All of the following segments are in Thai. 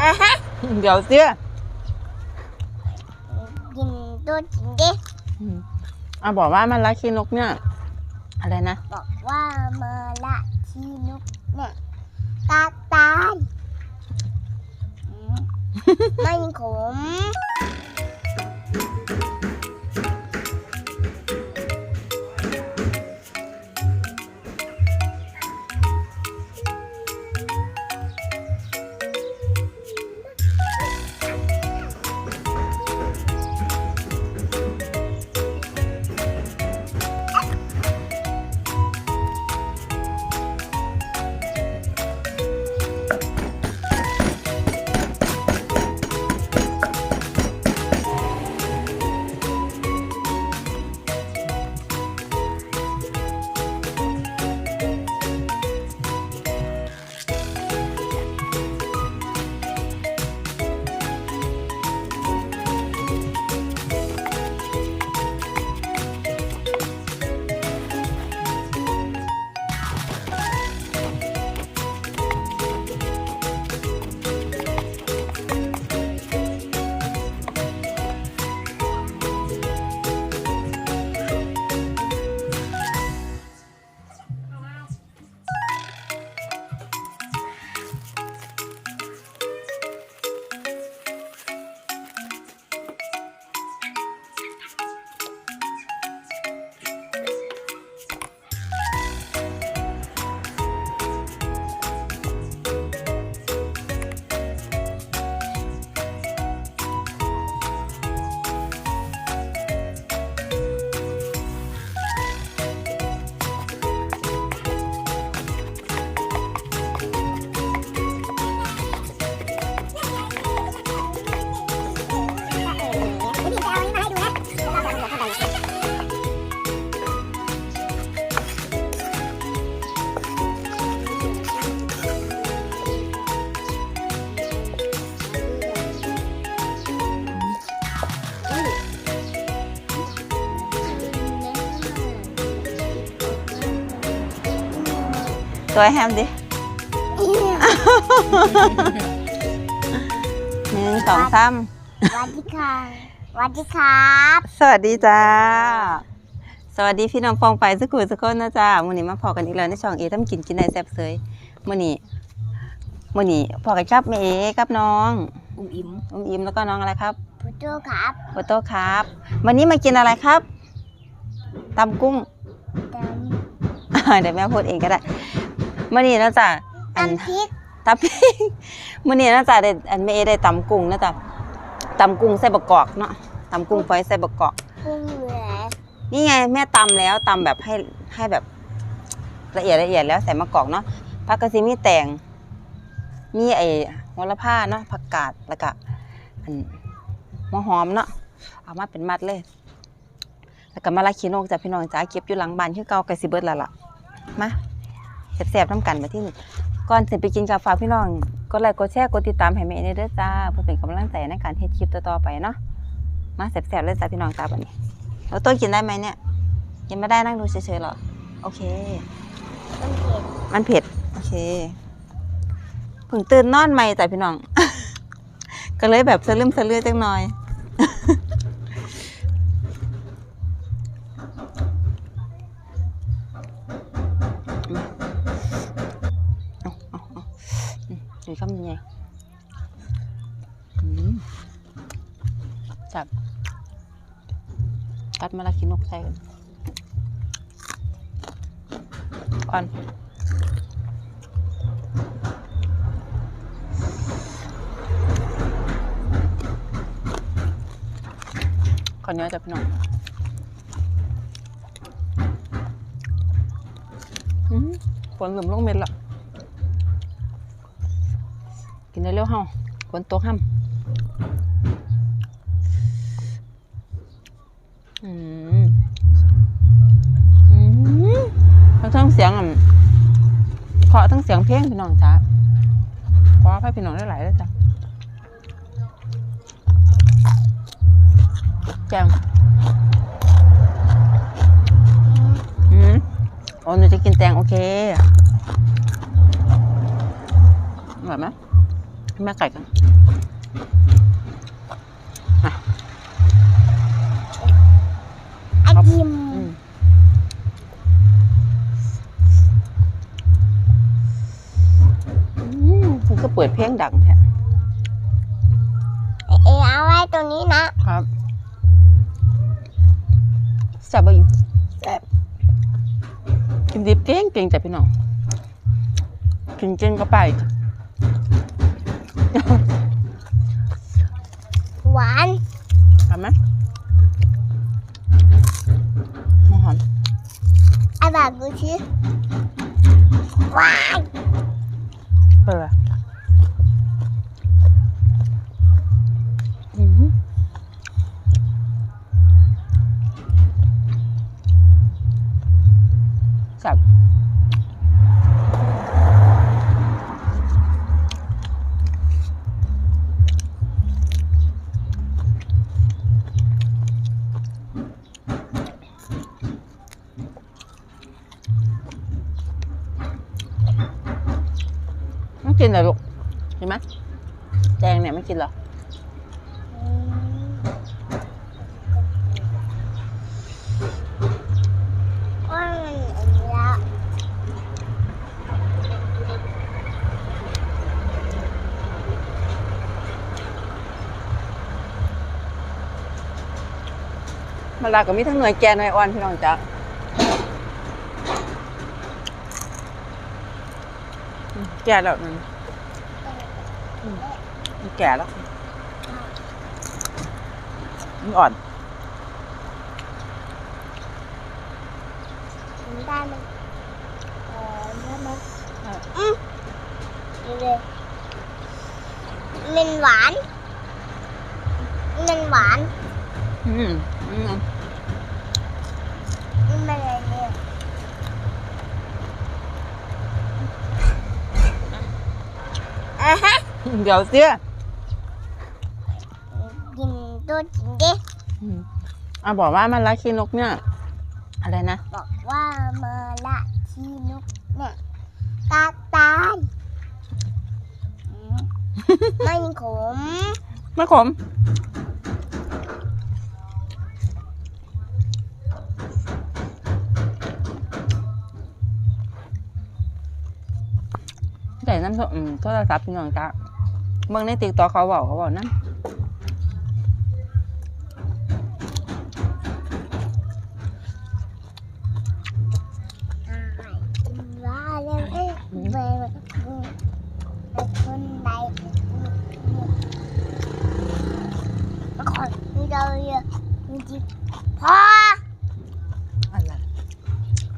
อะฮะเดี๋ยวเสียกินตัวกินดิอืมอะบอกว่ามันรักขี้นกเนี่ย อะไรนะ บอกว่ามาละชีนุกเนี่ยตาตายอืมไม่ขม ตัวแฮมดิหนึ่งสองสามสวัสดีค่ะสวัสดีครับ สวัสดีจ้า สวัสดีพี่น้องฟองไปสกุลสกุลนะจ้ามื้อนี้มาพอกันอีกแล้วในช่องเอทำกินกินได้แซ่บเซยมื้อนี้มื้อนี้พอกันครับแม่เอกับน้องอุ้มอิ่มอุ้มอิมแล้วก็น้องอะไรครับพุทโธครับโฟโต้ครับ วันนี้มากินอะไรครับตำกุ้งตเดี๋ยวแม่พูดเองก็ได้ มื้อนี้นะจ๊ะำอันตำพริกตำพริกมื้อนี้นะจ๊ะได้อันแม่เอได้ตำกุ้งนะจ๊ะตำกุ้งใส่บะกอกเนาะตำกุ้งฝอยใส่บะกอกกุ้งเหลือนี่ไงแม่ตำแล้วตำแบบให้ให้แบบละเอียดละเอียดแล้วใส่มะกอกเนาะผักกะซีมีแตงมีไอ้โหระพาเนาะผักกาดแล้วก็อันหัวหอมเนาะเอามาเป็นมัดเลยแล้วก็มาลาขีโนกจ้ะพี่น้องจ้าเก็บอยู่หลังบ้านคือเก่าไก่สิเบิดแล้วล่ะมา แซ่บๆน้ำกันมาที่นี่ก่อนสิไปกินกาแฟพี่น้องกดไลค์กดแชร์กดติดตามให้แม่ในเด้อจ้าเพื่อเป็นกำลังใจในการเฮ็ดคลิปต่อๆไปเนาะมาแซ่บๆเลยจ้าพี่น้องจ้าบัดนี้เราต้นกินได้ไหมเนี่ยกินไม่ได้นั่งดูเฉยๆหรอโอเค มันเผ็ดมันเผ็ดโอเคเพิ่งตื่นนอนใหม่แต่พี่น้อง ก็เลยแบบสะลืมสะลือจังหน่อย จับกัดมาละกินนกใส่กันก่อนขอเนื้อจับพี่น้องอื้อหือฝนหลุมลงเม็ดละกินได้เร็วเฮาฝนตกห้ำ อืมอืมทั้งเสียงอะเพราะทั้งเสียงเพลงพี่น้องจ้าเพราะให้พี่น้องได้หลายแล้วจ้ะแจงอืมโอ้หนูจะกินแตงโอเคอร่อยไหมแม่ไก่กัน อติมอืมอืมมันก็เปิดเพลงดังแท้เอเอาไว้ตรงนี้นะ ครับแซ่บบ่อิ่มแซ่บกินดิบเก่งเก่งจ้ะพี่น้องกินเก่งก็ไปหว ไอแบบดู แจงเนี่ยไม่กินเหรอว่ามันอันนี้แล้วมาลาก็มีทั้งหน่วยแกนหน่วยอ่อนพี่น้องจ๊ะอืมแก่แล้วนั่นอื มมันแก่แล้วมันอ่อนมันได้มันเออใช่ไหมใช่อืมดูเลยมันหวาน มันหวาน อืมอืมมันอะไรเนี่ยอะฮะ เดี๋ยวเสียกินตัวกินดิอืมอะบอกว่ามันรักขี้นกเนี่ย อะไรนะ บอกว่ามาละชีนุกเนี่ยตาตายอืมไม่ขมไม่ขมใส่น้ำส้มอืมโทรศัพท์พี่น้องจ้า เบิ่งในติ๊กต็อเขาบอกเขาบอกนั่นว่าแล้วเอ๊ะไปไปคนใดมาขอดูเราเยอะมีจิพออะไร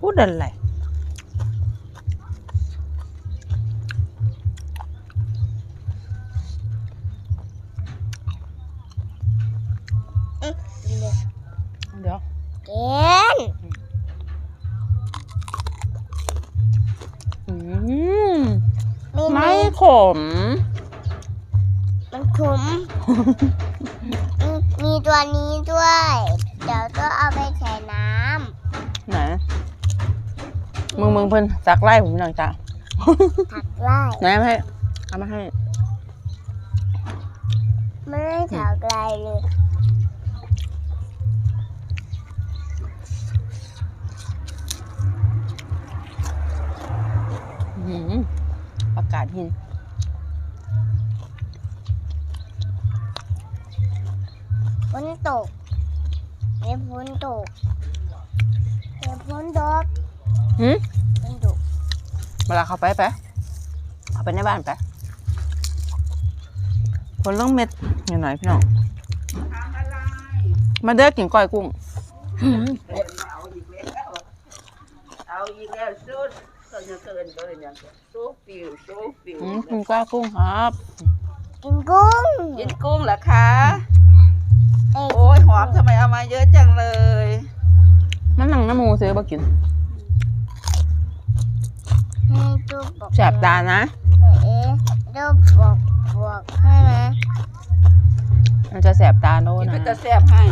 พูดอะไร มันขมมีมีตัวนี้ด้วย เดี๋ยวต้องเอาไปใส่น้ไหนมึงมึงเพิ่นสักไล่ผมหน่อยจ้ะำถักไล่ไหนเอามาให้เอามาให้ไม่ได้ถักไล่เลยอื้อหือประกาศหิน นตกเดี๋ยวฝนตกเดี๋ยวฝนตกหืมฝนตกเวลาเขาไปไปเอาไปในบ้านไปคนเรื่องเม็ดอย่างหน่อยพี่น้องมาเด้อกินก้อยกุ้งเอาอีกแล้วสุดก็ยังเกินเลยยังโซฟิวโซฟิวอืมกินก้อยกุ้งครับ กินกุ้งกินกุ้งเหรอคะ เอ้ยโอ้ยหอมทำไมเอามาเยอะจังเลย มันหนังน้ำหมูซื้อมากินให้ตู้บอกแสบตานะเอ๊ะตู้บอกบอกให้ไหมมันจะแสบตาโน่กินนะเป็นตะแซ่บให้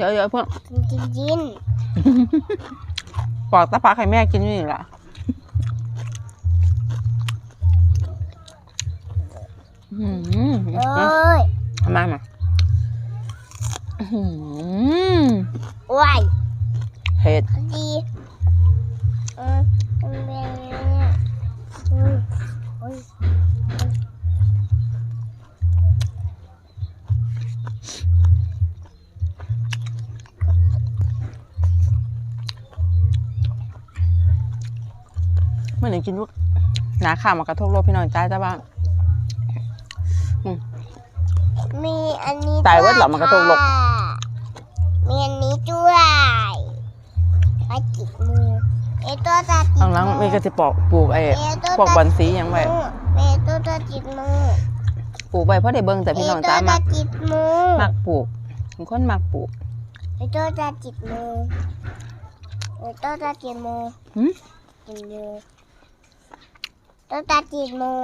เยอะๆเพื่อนกินกินกินปอกตะพักให้แม่กินนี่แหละอืมเอ้ยทำไมามาอื้อหือว้ายเผ็ด กินลูกหนาข่าวมากระทบโลกพี่น้องจ้าจ้าบ้างมีอันนี้ตายเว้ยเหรอมันกระทบโลกค่ะมีอันนี้ด้วยไปจิกมือเอตัวตาจิกข้างหลังมีกระสิปอกปลูกไอ้เอตัวพวกบอลสีหยังไว้เอตัวตาจิกมือปลูกไว้เพราะได้เบิ่งแต่พี่น้องจ้าเอตัวมัตากจิกมือมักปลูกเป็นคนมักปลูกเอตัวตาจิกมือเอตัวตาจิกมือหืมจิกมือ ตัวตาจิกมือ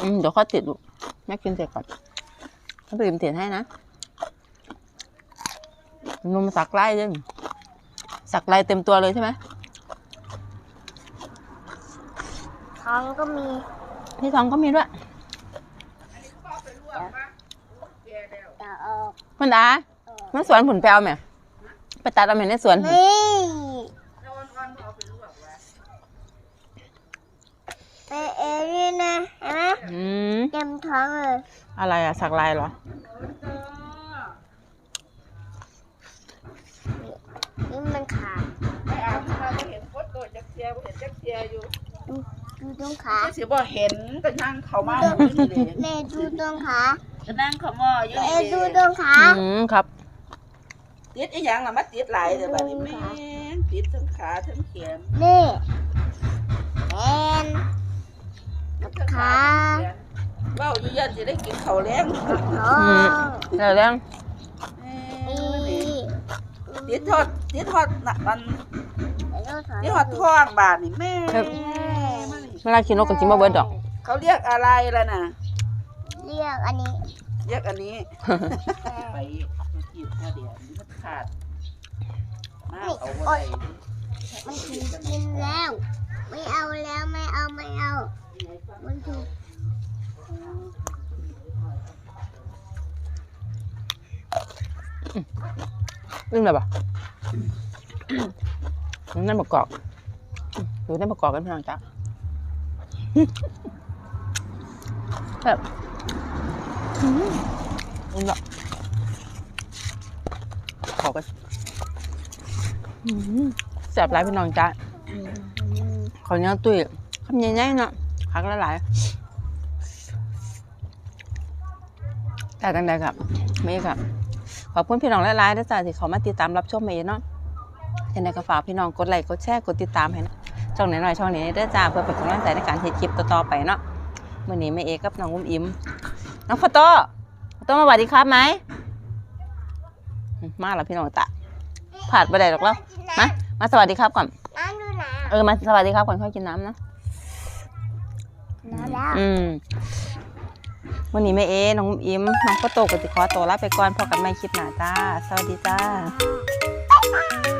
อืมเดี๋ยวข้อติดลูกแม่กินเสร็จก่อนถ้าไปกินเสร็จให้นะนมสักไล่ด้วยสักลายเต็มตัวเลยใช่ไหมท้องก็มีที่ท้องก็มีด้วยตาออกมันดามันสวนผุนแปลวไหมไปตัดเอาไหมในสวนเฮ้ยไปเอรี่นะเห็นไหม อืม เต็มท้ องเลยอะไรอะสักลายเหรอ นี่มันขาดไปอาบน้ำเห็นโคตรโตจักเทียบ่เห็นจักเทียอยู่ดูตรงขาก็สิบ่เห็นก็นั่งเข้ามาอยู่นี่เลยแม่ดูตรงขาก็นั่งเข้ามาอยู่เอนี่ดูเลยตรงขาอืมครับติดอีหยังล่ะมาติดหลายเด้อบัดนี้แม่นติดทั้งขาทั้งแขนนี่แอนทั้งขาทั้งแขน เว้าอยู่ยันสิได้กินข้าวแลงท้องเดี๋ยวเรื่องแม่นี่ติดทอดติดทอดน่ะมันไอ้ลูกติดทอดท้องบาดนี่แม่เวลากินนกก็กินมาเบิดดอก เขาเรียกอะไรล่ะน่ะ เรียกอันนี้ เรียกอันนี้ ไปกินข้าวเดียวนี่มันขาดมาเอาไว้มันถูกกินแล้ว ไม่เอาแล้วไม่เอาไม่เอา มันถูก อึ้งเลยปะนั่นประกอบดูนั่นประกอบกันพี่น้องจ้าแบบอืมอึ้งละขอกันอืมแสบหลายพี่น้องจ้าขอเนื้อตุ้ยคำใหญ่ๆเนาะพักละหลาย แต่ตั้งแต่ครับไม่ครับขอบคุณพี่น้องหลายๆด้วยจ้าที่เขามาติดตามรับชมเมย์เนาะยังไงก็ฝากพี่น้องกดไลค์กดแชร์กดติดตามให้นะช่องไหนหน่อยๆช่องนี้ด้วยจ้าเพื่อเป็นกำลังใจในการเฮ็ดคลิปต่อๆไปเนาะมื่อนี้แม่เอกับน้องอุ้มอิมน้องฟอโต้ฟอโต้มาสวัสดีครับไหมอืมมาแล้วพี่น้องตะผ่านไปได้หรอกแล้วมามาสวัสดีครับก่อนน้ำดูหนาเออมาสวัสดีครับก่อนค่อยกินน้ำนะน้ำแล้วอืม วันนี้แม่เอ น้องอิมน้องโคโตกับจิคอโตลาไปก่อนพอกันใหม่คลิปหน้าจ้า สวัสดีจ้า